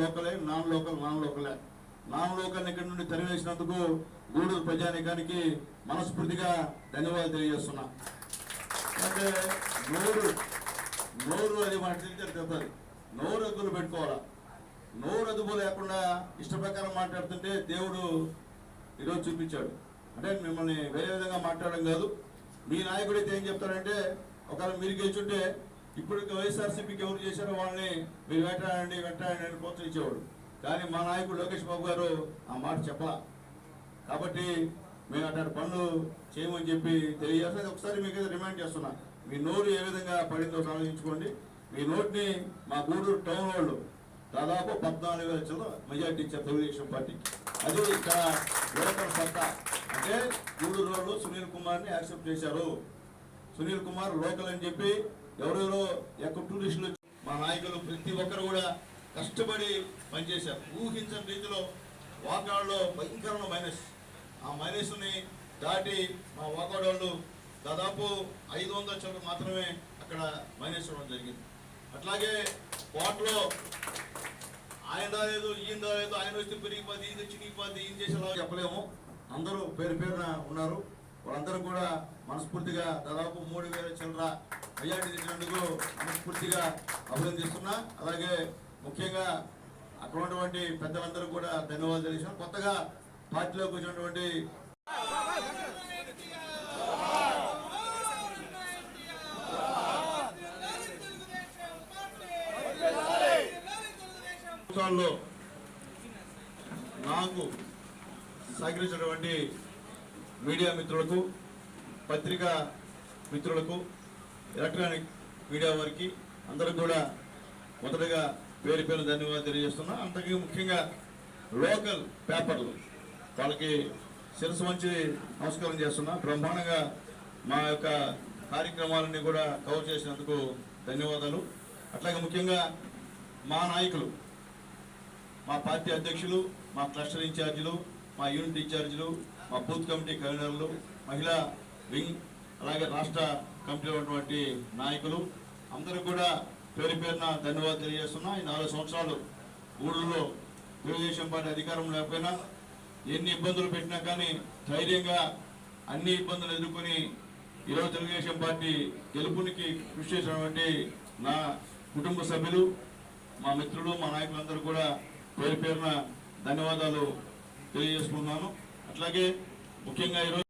లోకలే non local non లోకలే non లోకల్ని ఇక్కడి నుండి తరివేసినందుకు గూడూరు ప్రజానికానికి మనస్ఫూర్తిగా ధన్యవాదాలు తెలియజేస్తున్నా. అంటే నోరు నోరు అది మన టీచర్ చెప్తారు నోరు అదుపులు పెట్టుకోవాలా? నోరు అదుపు లేకుండా ఇష్టప్రకారం మాట్లాడుతుంటే దేవుడు ఈరోజు చూపించాడు. అంటే మిమ్మల్ని వేరే విధంగా మాట్లాడడం కాదు. మీ నాయకుడు అయితే ఏం చెప్తారంటే ఒకవేళ మీరు గెలుచుంటే ఇప్పుడు వైఎస్ఆర్సీపీకి ఎవరు చేశారో వాళ్ళని మీరు వెంటాడండి వెంటాడండి అని ప్రోత్సహించేవాడు. కానీ మా నాయకుడు లోకేష్ బాబు గారు ఆ మాట చెప్పలా. కాబట్టి మేము అట్లాంటి పనులు చేయమని చెప్పి తెలియజేస్తే ఒకసారి మీకు ఏదో రిమైండ్ చేస్తున్నా. మీ నోరు ఏ విధంగా పడిందో ఆలోచించుకోండి. మీ నోటిని మా గూడూరు టౌన్ వాళ్ళు దాదాపు పద్నాలుగు వేల చిల్లర మెజార్టీ ఇచ్చారు తెలుగుదేశం పార్టీకి అది ఇక్కడ లోకల్ సత్తా. అంటే గూడూరు వాళ్ళు సునీల్ కుమార్ని యాక్సెప్ట్ చేశారు. సునీల్ కుమార్ లోకల్ అని చెప్పి ఎవరెవరో ఎక్కడ టూరిస్టులు మా నాయకులు ప్రతి ఒక్కరు కూడా కష్టపడి పనిచేశారు. ఊహించని రీతిలో వాకాడలో భయంకరమైన మైనస్. ఆ మైనస్ని దాటి మా వాకాడు వాళ్ళు దాదాపు ఐదు వందల చోట్ల మాత్రమే అక్కడ మైనస్ ఇవ్వడం జరిగింది. అట్లాగే కోట్లో ఆయన రాలేదు ఈయన రాలేదు ఆయన వస్తే పెరిగిపోద్ది ఈయన చినిగిపోద్ది ఈయన చేసేలా చెప్పలేము. అందరూ పేరు పేరున ఉన్నారు. వాళ్ళందరూ కూడా మనస్ఫూర్తిగా దాదాపు మూడు వేల చిల్లర మెజార్టీ తెచ్చినందుకు మనస్ఫూర్తిగా అభినందిస్తున్నా అలాగే ముఖ్యంగా అక్కడ ఉన్నటువంటి పెద్దలందరూ కూడా ధన్యవాదాలు తెలియజేస్తున్నాం. కొత్తగా పార్టీలోకి వచ్చినటువంటి నాకు సహకరించినటువంటి మీడియా మిత్రులకు పత్రికా మిత్రులకు ఎలక్ట్రానిక్ మీడియా వారికి అందరికి కూడా మొదటగా పేరు పేరు ధన్యవాదాలు తెలియజేస్తున్నా. అంతకీ ముఖ్యంగా లోకల్ పేపర్లు వాళ్ళకి శిరస్సు మంచి నమస్కారం చేస్తున్నా. బ్రహ్మాండంగా మా యొక్క కార్యక్రమాలన్నీ కూడా కవర్ చేసినందుకు ధన్యవాదాలు. అట్లాగే ముఖ్యంగా మా నాయకులు మా పార్టీ అధ్యక్షులు మా క్లస్టర్ ఇన్ఛార్జీలు మా యూనిట్ ఇన్ఛార్జీలు మా బూత్ కమిటీ కన్వీనర్లు మహిళా వింగ్ అలాగే రాష్ట్ర కమిటీలో ఉన్నటువంటి నాయకులు అందరూ కూడా పేరు పేరున ధన్యవాదాలు తెలియజేస్తున్నా. ఈ నాలుగు సంవత్సరాలు ఊళ్ళో తెలుగుదేశం పార్టీ అధికారం లేకపోయినా ఎన్ని ఇబ్బందులు పెట్టినా కానీ ధైర్యంగా అన్ని ఇబ్బందులు ఎదుర్కొని ఈరోజు తెలుగుదేశం పార్టీ గెలుపునికి కృషి చేసినటువంటి నా కుటుంబ సభ్యులు మా మిత్రులు మా నాయకులందరూ కూడా పేరు పేరున ధన్యవాదాలు తెలియజేసుకున్నాను అట్లాగే ముఖ్యంగా ఈరోజు